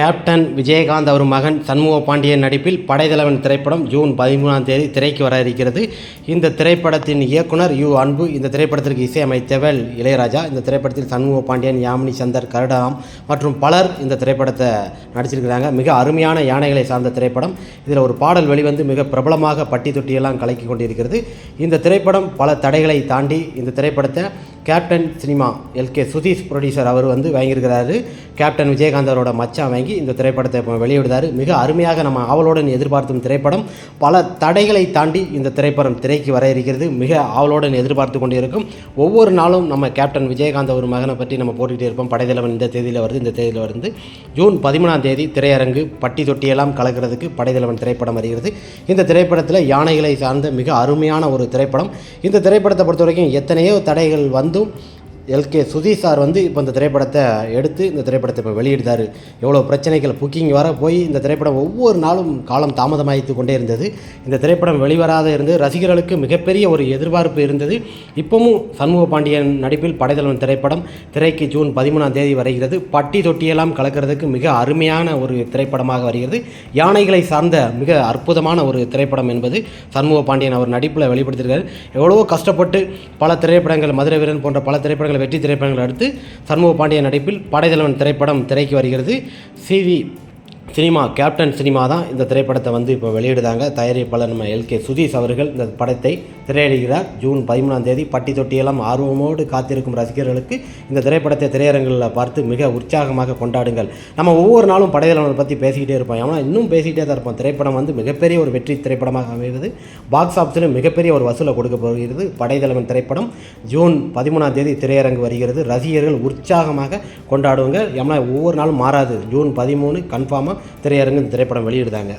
Captain Vijayakanth அவர் மகன் சண்முக பாண்டியன் நடிப்பில் படைத்தலைவன் திரைப்படம் ஜூன் பதிமூணாம் தேதி திரைக்கு வர இருக்கிறது. இந்த திரைப்படத்தின் இயக்குனர் யு அன்பு இந்த திரைப்படத்திற்கு இசையமைத்தவள் இளையராஜா இந்த திரைப்படத்தில் சண்முக பாண்டியன் யாமினி சந்தர் கருடாம் மற்றும் பலர் இந்த திரைப்படத்தை நடிச்சிருக்கிறாங்க. மிக அருமையான யானைகளை சார்ந்த திரைப்படம். இதில் ஒரு பாடல் வெளிவந்து மிக பிரபலமாக பட்டி தொட்டியெல்லாம் கலக்கி கொண்டிருக்கிறது. இந்த திரைப்படம் பல தடைகளை தாண்டி இந்த திரைப்படத்தை captain cinema L K Sudheesh producer அவர் வந்து வாங்கியிருக்கிறாரு. கேப்டன் விஜயகாந்த் அவரோட மச்சான் வாங்கி இந்த திரைப்படத்தை வெளியிடுறாரு. மிக அருமையாக நம்ம ஆவலுடன் எதிர்பார்த்தும் திரைப்படம். பல தடைகளை தாண்டி இந்த திரைப்படம் திரைக்கு வர இருக்கிறது. மிக ஆவலுடன் எதிர்பார்த்து கொண்டிருக்கும். ஒவ்வொரு நாளும் நம்ம கேப்டன் விஜயகாந்த் ஒரு மகனை பற்றி நம்ம போட்டுக்கிட்டே இருப்போம். படைத்தலைவன் இந்த தேதியில் வருது இந்த தேதியில் வருது. ஜூன் பதிமூணாம் தேதி திரையரங்கு பட்டி தொட்டியெல்லாம் கலக்கிறதுக்கு படைத்தலைவன் திரைப்படம் வருகிறது. இந்த திரைப்படத்தில் யானைகளை சார்ந்த மிக அருமையான ஒரு திரைப்படம். இந்த திரைப்படத்தை பொறுத்த வரைக்கும் எத்தனையோ தடைகள் வந்து 都 எல்கே சுதி சார் வந்து இப்போ இந்த திரைப்படத்தை எடுத்து இந்த திரைப்படத்தை இப்போ வெளியிடுதார் எவ்வளோ பிரச்சனைகள் புக்கிங் வர போய் இந்த திரைப்படம் ஒவ்வொரு நாளும் காலம் தாமதமாகித்து கொண்டே இருந்தது. இந்த திரைப்படம் வெளிவராத இருந்து ரசிகர்களுக்கு மிகப்பெரிய ஒரு எதிர்பார்ப்பு இருந்தது. இப்போவும் சண்முக பாண்டியன் நடிப்பில் படைத்தலைவன் திரைப்படம் திரைக்கு ஜூன் பதிமூணாம் தேதி வருகிறது. பட்டி தொட்டியெல்லாம் கலக்கிறதுக்கு மிக அருமையான ஒரு திரைப்படமாக வருகிறது. யானைகளை சார்ந்த மிக அற்புதமான ஒரு திரைப்படம் என்பது சண்முக பாண்டியன் அவர் நடிப்பில் வெளிப்படுத்தியிருக்காரு. எவ்வளவோ கஷ்டப்பட்டு பல திரைப்படங்கள் மதுரை வீரன் போன்ற பல திரைப்படங்கள் வெற்றி திரைப்படங்கள் அடுத்து சண்முக பாண்டியன் நடிப்பில் படைத்தலைவன் திரைப்படம் திரைக்கு வருகிறது. C V cinema captain cinema தான் இந்த திரைப்படத்தை வந்து இப்போ வெளியிடுதாங்க தயாரிப்பாளர் நம்ம எல்கே சுதீஷ் அவர்கள் இந்த படத்தை திரையிடுகிறார். ஜூன் பதிமூணாம் தேதி பட்டி தொட்டியெல்லாம் ஆர்வமோடு காத்திருக்கும் ரசிகர்களுக்கு இந்த திரைப்படத்தை திரையரங்களில் பார்த்து மிக உற்சாகமாக கொண்டாடுங்கள். நம்ம ஒவ்வொரு நாளும் படைத்தலைவனை பற்றி பேசிக்கிட்டே இருப்போம். ஆனால் இன்னும் பேசிக்கிட்டே தான் இருப்போம். திரைப்படம் வந்து மிகப்பெரிய ஒரு வெற்றி திரைப்படமாக அமைகிறது பாக்ஸ் ஆஃபீஸில் மிகப்பெரிய ஒரு வசூலை கொடுக்க போகிறது படைத்தலைவன் திரைப்படம். ஜூன் பதிமூணாம் தேதி திரையரங்கு வருகிறது. ரசிகர்கள் உற்சாகமாக கொண்டாடுவாங்க. ஏன்னா ஒவ்வொரு நாளும் மாறாது. ஜூன் பதிமூணு கன்ஃபார்மாக திரையரங்கு இந்த திரைப்படம் வெளியிடுதாங்க.